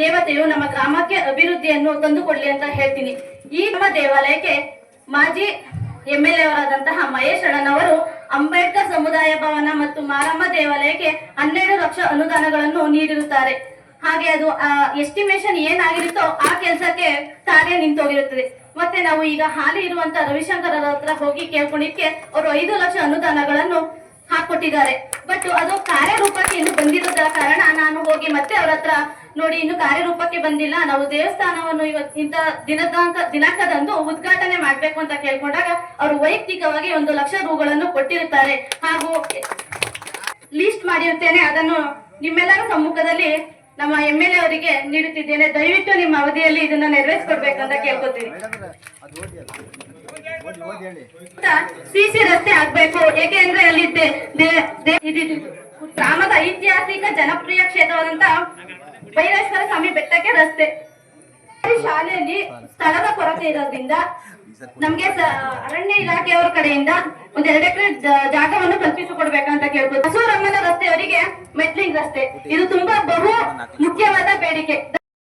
ದೇವತೆಯು ನಮ್ಮ ಗ್ರಾಮಕ್ಕೆ ಅಭಿವೃದ್ಧಿಯನ್ನು ತಂದುಕೊಡ್ಲಿ ಅಂತ ಹೇಳ್ತೀನಿ. ಈ ನಮ್ಮ ದೇವಾಲಯಕ್ಕೆ ಮಾಜಿ ಎಂ ಎಲ್ ಎ ಮಹೇಶ್ ಅಣ್ಣನವರು ಅಂಬೇಡ್ಕರ್ ಸಮುದಾಯ ಭವನ ಮತ್ತು ಮಾರಮ್ಮ ದೇವಾಲಯಕ್ಕೆ ಹನ್ನೆರಡು ಲಕ್ಷ ಅನುದಾನಗಳನ್ನು ನೀಡಿರುತ್ತಾರೆ. ಹಾಗೆ ಅದು ಎಸ್ಟಿಮೇಶನ್ ಏನಾಗಿರುತ್ತೋ ಆ ಕೆಲಸಕ್ಕೆ ಕಾರ್ಯ ನಿಂತೋಗಿರುತ್ತದೆ. ಮತ್ತೆ ನಾವು ಈಗ ಹಾಲಿ ಇರುವಂತಹ ರವಿಶಂಕರ್ ಹತ್ರ ಹೋಗಿ ಕೇಳ್ಕೊಂಡಿಕ್ಕೆ ಅವರು ಐದು ಲಕ್ಷ ಅನುದಾನಗಳನ್ನು ಹಾಕೊಟ್ಟಿದ್ದಾರೆ. ಬಟ್ ಅದು ಕಾರ್ಯರೂಪಕ್ಕೆ ಇನ್ನು ಬಂದಿರೋದರ ಕಾರಣ ನಾನು ಹೋಗಿ ಮತ್ತೆ ಅವ್ರ ಹತ್ರ ನೋಡಿ, ಇನ್ನು ಕಾರ್ಯರೂಪಕ್ಕೆ ಬಂದಿಲ್ಲ. ನಾವು ದೇವಸ್ಥಾನವನ್ನು ಇವತ್ತು ಇಂಥ ದಿನಾಂಕ ದಿನಾಂಕದಂದು ಉದ್ಘಾಟನೆ ಮಾಡ್ಬೇಕು ಅಂತ ಕೇಳ್ಕೊಂಡಾಗ ಅವರು ವೈಯಕ್ತಿಕವಾಗಿ ಒಂದು ಲಕ್ಷ ರೂಗಳನ್ನು ಕೊಟ್ಟಿರುತ್ತಾರೆ. ಹಾಗೂ ಲೀಸ್ಟ್ ಮಾಡಿರುತ್ತೇನೆ. ಅದನ್ನು ನಿಮ್ಮೆಲ್ಲರ ಸಮ್ಮುಖದಲ್ಲಿ ನಮ್ಮ ಎಂ ಎಲ್ ಎ ಅವರಿಗೆ ನೀಡುತ್ತಿದ್ದೇನೆ. ದಯವಿಟ್ಟು ನಿಮ್ಮ ಅವಧಿಯಲ್ಲಿ ಇದನ್ನ ನೆರವೇರಿಸ್ಕೊಡ್ಬೇಕಂತ ಕೇಳ್ಕೊತೀನಿ. ಸಿಸಿ ರಸ್ತೆ ಆಗ್ಬೇಕು. ಏಕೆಂದ್ರೆ ಅಲ್ಲಿ ಗ್ರಾಮದ ಐತಿಹಾಸಿಕ ಜನಪ್ರಿಯ ಕ್ಷೇತ್ರವಾದಂತ ಬೈರೇಶ್ವರ ಸ್ವಾಮಿ ಬೆಟ್ಟಕ್ಕೆ ರಸ್ತೆ. ಶಾಲೆಯಲ್ಲಿ ಸ್ಥಳದ ಕೊರತೆ ಇರೋದ್ರಿಂದ ನಮ್ಗೆ ಅರಣ್ಯ ಇಲಾಖೆಯವರ ಕಡೆಯಿಂದ ಒಂದ್ ಎರಡು ಎಕರೆ ಜಾಗವನ್ನು ಕಲ್ಪಿಸಿಕೊಡ್ಬೇಕಂತ ಕೇಳ್ಬೋದು ಹಸೂರಮ್ಮನ ರಸ್ತೆಯವರಿಗೆ ಮೆಟ್ಲಿಂಗ್ ರಸ್ತೆ. ಇದು ತುಂಬಾ ಬಹು ಮುಖ್ಯವಾದ ಬೇಡಿಕೆ.